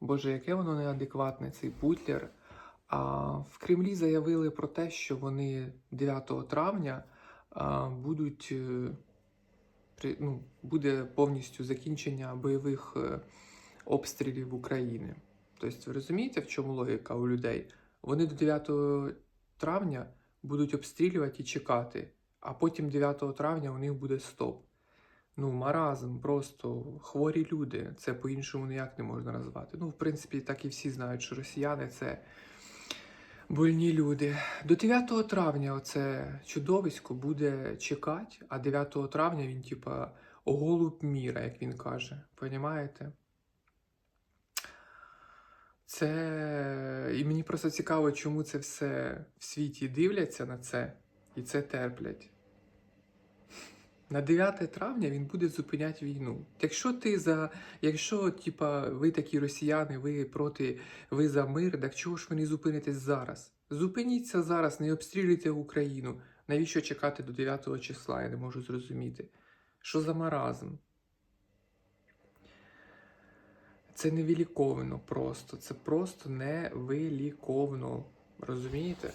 Боже, яке воно неадекватне, цей Путлер. А в Кремлі заявили про те, що вони 9 травня а, будуть е, ну, буде повністю закінчення бойових е, обстрілів України. Тобто, ви розумієте, в чому логіка у людей? Вони до 9 травня будуть обстрілювати і чекати, а потім 9 травня у них буде стоп. Ну, маразм, просто хворі люди. Це по-іншому ніяк не можна назвати. Ну, в принципі, так і всі знають, що росіяни це больні люди. До 9 травня оце чудовисько буде чекати, а 9 травня він, типа, голуб міра, як він каже. Понімаєте? Це. І мені просто цікаво, чому це все в світі дивляться на це і це терплять. На 9 травня він буде зупиняти війну. Якщо ти за. Якщо, типа, ви такі росіяни, ви проти, ви за мир, так чого ж ви не зупинитесь зараз? Зупиніться зараз, не обстрілюйте Україну. Навіщо чекати до 9 числа? Я не можу зрозуміти. Що за маразм? Це невиліковно просто. Це просто невиліковно. Розумієте?